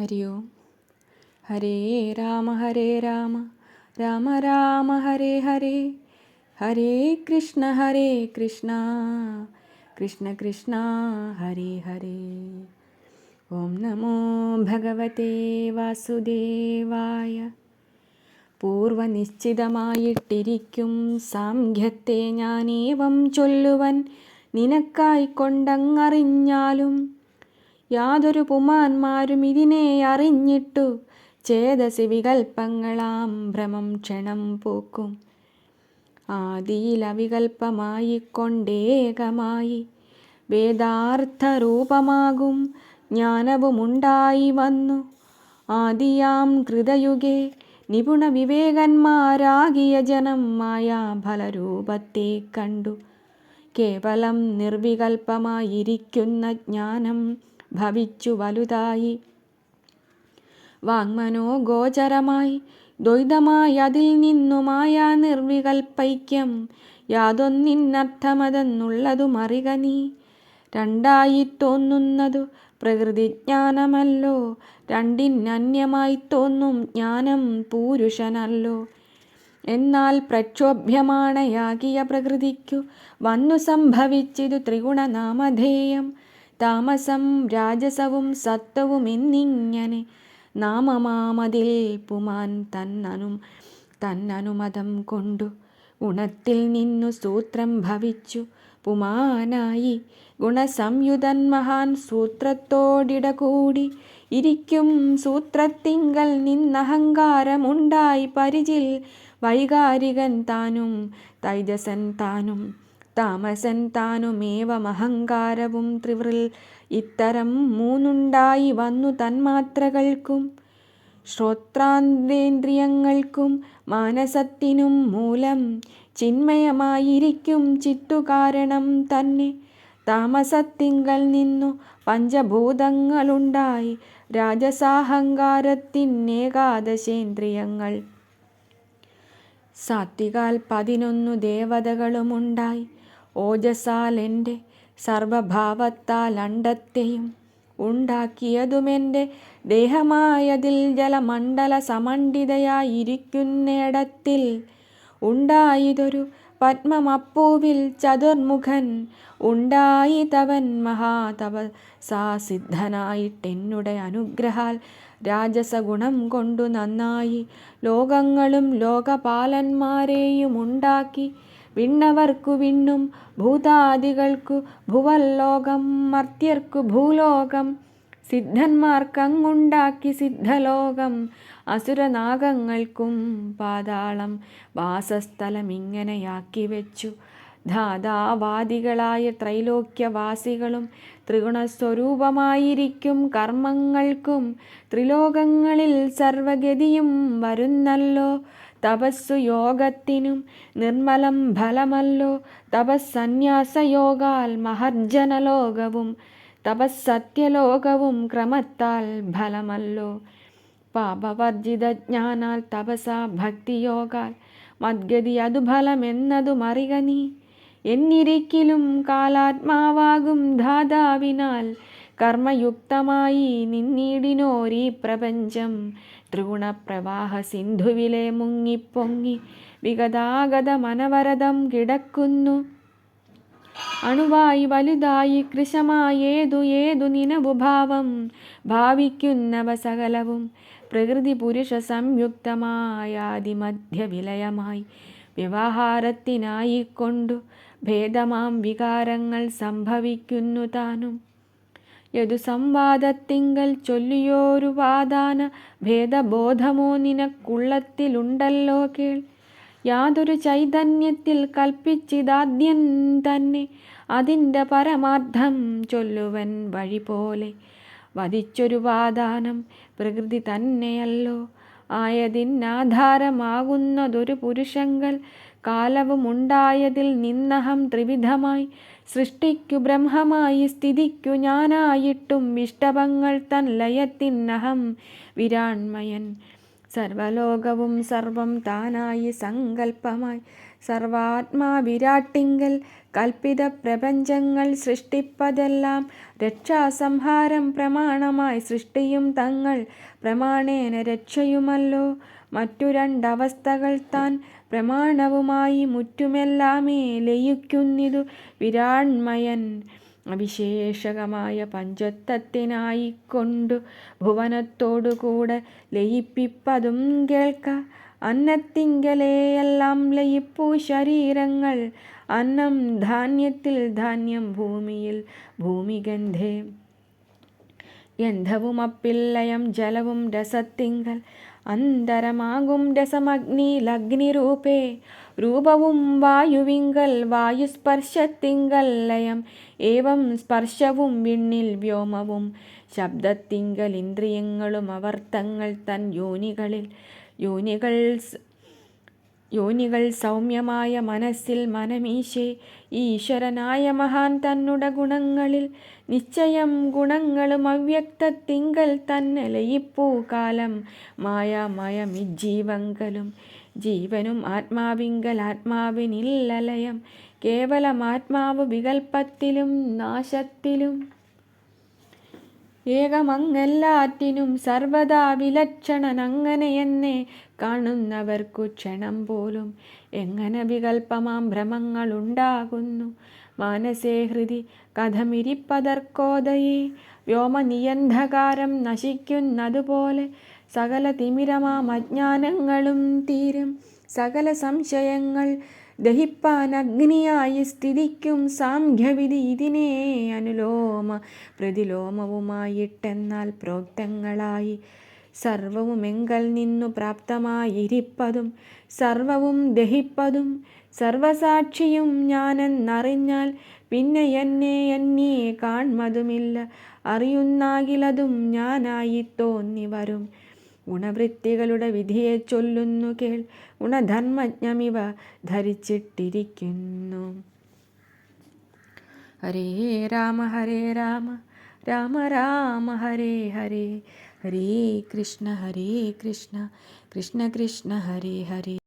ഹരി ഓം. ഹരേ രാമ ഹരേ രാമ. രാമ രാമ ഹരേ ഹരേ. ഹരേ കൃഷ്ണ ഹരേ കൃഷ്ണ. കൃഷ്ണ കൃഷ്ണ ഹരേ ഹരേ. ഓം നമോ ഭഗവതേ വാസുദേവായ. പൂർവനിശ്ചിതമായിട്ടിരിക്കും സാംഖ്യത്തെ ഞാനേവം ചൊല്ലുവൻ. നിനക്കായി കൊണ്ടങ്ങറിഞ്ഞാലും യാതൊരു പുമാന്മാരും ഇതിനെ അറിഞ്ഞിട്ടു. ചേതസി വികൽപ്പങ്ങളാം ഭ്രമം ക്ഷണം പോക്കും. ആദിയിൽ അവികൽപ്പമായി കൊണ്ടേകമായി വേദാർത്ഥരൂപമാകും ജ്ഞാനവുമുണ്ടായി വന്നു. ആദിയാം കൃതയുഗേ നിപുണ വിവേകന്മാരാകിയ ജനം മായാഫലരൂപത്തെ കണ്ടു. കേവലം നിർവികൽപ്പമായിരിക്കുന്ന ജ്ഞാനം ഭവിച്ചു വലുതായി. വാങ്മനോ ഗോചരമായി ദ്വൈതമായി അതിൽ നിന്നുമായ നിർവികൽപ്പൈക്യം. യാതൊന്നിന്നർത്ഥമതെന്നുള്ളതു മറിക നീ. രണ്ടായി തോന്നുന്നതു പ്രകൃതിജ്ഞാനമല്ലോ. രണ്ടിനന്യമായി തോന്നും ജ്ഞാനം പൂരുഷനല്ലോ. എന്നാൽ പ്രക്ഷോഭ്യമാണയാകിയ പ്രകൃതിക്കു വന്നു സംഭവിച്ചിതു ത്രിഗുണനാമധേയം. താമസം രാജസവും സത്വവും എന്നിങ്ങനെ നാമമാമതിൽ പുമാൻ തന്നനും തന്നനുമതം കൊണ്ടു ഗുണത്തിൽ നിന്നു സൂത്രം ഭവിച്ചു. പുമാനായി ഗുണസംയുതൻ മഹാൻ സൂത്രത്തോടിട കൂടി ഇരിക്കും സൂത്രത്തിങ്കൽ നിന്നഹങ്കാരമുണ്ടായി പരിചിൽ വൈകാരികൻ താനും തൈജസൻ താനും താമസൻ താനുമേവമഹങ്കാരവും ത്രിവൃൽ ഇത്തരം മൂന്നുണ്ടായി വന്നു തന്മാത്രകൾക്കും ശ്രോത്രാന്തേന്ദ്രിയങ്ങൾക്കും മാനസത്തിനും മൂലം ചിന്മയമായിരിക്കും ചിത്തുകാരണം തന്നെ. താമസത്തിങ്കൽ നിന്നു പഞ്ചഭൂതങ്ങളുണ്ടായി രാജസാഹങ്കാരത്തിനേകാദശേന്ദ്രിയങ്ങൾ സാത്വികാൽ പതിനൊന്നു ദേവതകളുമുണ്ടായി. ഓജസാൽ എന്റെ സർവഭാവത്താൽ അണ്ടത്തെയും ഉണ്ടാക്കിയതുമെന്റെ ദേഹമായതിൽ ജലമണ്ഡല സമണ്ഡിതയായിരിക്കുന്നിടത്തിൽ ഉണ്ടായതൊരു പത്മമപ്പൂവിൽ ചതുർമുഖൻ ഉണ്ടായി തവൻ മഹാതവ സിദ്ധനായിട്ടെന്നുടെ അനുഗ്രഹാൽ രാജസഗുണം കൊണ്ടു നന്നായി ലോകങ്ങളും ലോകപാലന്മാരെയും ഉണ്ടാക്കി വിണ്ണവർക്കു വിണ്ണും ഭൂതാദികൾക്കു ഭുവല്ലോകം മർത്യർക്കു ഭൂലോകം സിദ്ധന്മാർക്കങ്ങുണ്ടാക്കി സിദ്ധലോകം അസുരനാഗങ്ങൾക്കും പാതാളം വാസസ്ഥലമിങ്ങനെയാക്കി വെച്ചു ധാതാവാദികളായ ത്രൈലോക്യവാസികളും ത്രിഗുണസ്വരൂപമായിരിക്കും കർമ്മങ്ങൾക്കും ത്രിലോകങ്ങളിൽ സർവഗതിയും വരുന്നല്ലോ. തപസ്സു യോഗത്തിനും നിർമ്മലം ഫലമല്ലോ. തപസ്സന്യാസയോഗാൽ മഹർജനലോകവും തപസ്സത്യലോകവും ക്രമത്താൽ ഫലമല്ലോ. പാപവർജിത ജ്ഞാനാൽ തപസാ ഭക്തിയോഗാൽ മദ്ഗതി അതു ഫലമെന്നതു മറിക നീ. എന്നിരിക്കിലും കാലാത്മാവാകും ധാതാവിനാൽ കർമ്മയുക്തമായി നിന്നീടിനോരീ പ്രപഞ്ചം ത്രിഗുണപ്രവാഹ സിന്ധുവിലെ മുങ്ങിപ്പൊങ്ങി വിഗതാഗത മനവരതം കിടക്കുന്നു. അണുവായി വലുതായി കൃശമായേതു ഏതു നിനവുഭാവം ഭാവിക്കുന്നവ സകലവും പ്രകൃതി പുരുഷ സംയുക്തമായാതിമധ്യവിലയമായി വ്യവഹാരത്തിനായിക്കൊണ്ടു ഭേദമാം വികാരങ്ങൾ സംഭവിക്കുന്നു താനും. യതു സംവാദത്തിങ്കൽ ചൊല്ലിയോരു വാദാന ഭേദബോധമോ നിനക്കുള്ളത്തിലുണ്ടല്ലോ കേൾ. യാതൊരു ചൈതന്യത്തിൽ കൽപ്പിച്ചിതാദ്യം തന്നെ അതിന്റെ പരമാർത്ഥം ചൊല്ലുവൻ വഴി പോലെ വധിച്ചൊരു വാദാനം പ്രകൃതി തന്നെയല്ലോ. ആയതിനാധാരമാകുന്നതൊരു പുരുഷങ്കൽ കാലവുമുണ്ടായതിൽ നിന്നഹം ത്രിവിധമായി. സൃഷ്ടിക്കു ബ്രഹ്മമായി സ്ഥിതിക്കു ഞാനായിട്ടും വിഷ്ടവങ്ങൾ തൻ ലയത്തിന്നഹം വിരാൺമയൻ. സർവലോകവും സർവം താനായി സങ്കല്പമായി സർവാത്മാ വിരാട്ടിങ്കൽ കൽപ്പിത പ്രപഞ്ചങ്ങൾ സൃഷ്ടിപ്പതെല്ലാം രക്ഷാസംഹാരം പ്രമാണമായി സൃഷ്ടിയും തങ്ങൾ പ്രമാണേന രക്ഷയുമല്ലോ. മറ്റു രണ്ടവസ്ഥകൾ താൻ പ്രമാണവുമായി മുറ്റുമെല്ലാമേ ലയിക്കുന്നിതു വിരാൺമയൻ അവിശേഷകമായ പഞ്ചത്വത്തിനായിക്കൊണ്ടു ഭുവനത്തോടുകൂടെ ലയിപ്പിപ്പതും കേൾക്ക. അന്നത്തിങ്കലെയെല്ലാം ലയിപ്പു ശരീരങ്ങൾ. അന്നം ധാന്യത്തിൽ ധാന്യം ഭൂമിയിൽ ഭൂമിഗന്ധേ. ഗന്ധവും അപ്പില്ലയം ജലവും രസത്തിങ്കൽ. അന്തരമാകും രസമഗ്നിലഗ്നിരൂപേ. രൂപവും വായുവിങ്കൽ വായുസ്പർശത്തിങ്കൽ ലയം ഏവം സ്പർശവും വിണ്ണിൽ വ്യോമവും. ശബ്ദത്തിങ്കൽ ഇന്ദ്രിയങ്ങളും അവർത്തങ്ങൾ തൻ യോനികളിൽ. യോനികൾ യോനികൾ സൗമ്യമായ മനസ്സിൽ മനമീശേ ഈശ്വരനായ മഹാൻ തന്നുട ഗുണങ്ങളിൽ. നിശ്ചയം ഗുണങ്ങളും അവ്യക്തത്തിങ്കൽ തന്നെ ലയിപ്പൂ കാലം മായാമയമിജ്ജീവങ്കലും ജീവനും ആത്മാവിങ്കൽ ആത്മാവിനില്ലലയം കേവലം ആത്മാവ് വികൽപ്പത്തിലും നാശത്തിലും. ഏകമങ്ങെല്ലാറ്റിനും സർവദാ വിലക്ഷണൻ അങ്ങനെയെന്നെ കാണുന്നവർക്കു ക്ഷണം പോലും. എങ്ങനെ വികൽപ്പമാം ഭ്രമങ്ങളുണ്ടാകുന്നു. മാനസേ ഹൃതി കഥമിരിപ്പതർക്കോദയേ. വ്യോമനിയന്ധകാരം നശിക്കുന്നതുപോലെ സകല തിമിരമാമജ്ഞാനങ്ങളും തീരും. സകല സംശയങ്ങൾ ദഹിപ്പാൻ അഗ്നിയായി സ്ഥിതിക്കും. സാംഖ്യവിധി ഇതിനെ അനുലോമ പ്രതിലോമവുമായിട്ടെന്നാൽ പ്രോക്തങ്ങളായി സർവവുമെങ്കൽ നിന്നു പ്രാപ്തമായിരിപ്പതും സർവവും ദഹിപ്പതും സർവസാക്ഷിയും ഞാനെന്നറിഞ്ഞാൽ പിന്നെ എന്നെ എന്നേ കാൺമതുമില്ല അറിയുന്നാകിലതും ഞാനായി തോന്നി വരും. ഗുണവൃത്തികളുടെ വിധിയെ ചൊല്ലുന്നു കേൾ. ഗുണധർമ്മജ്ഞമിവ ധരിച്ചിട്ടിരിക്കുന്നു. ഹരേ രാമ ഹരേ രാമ. രാമ രാമ ഹരേ ഹരേ. ഹരേ കൃഷ്ണ ഹരേ കൃഷ്ണ. കൃഷ്ണ കൃഷ്ണ ഹരേ ഹരേ.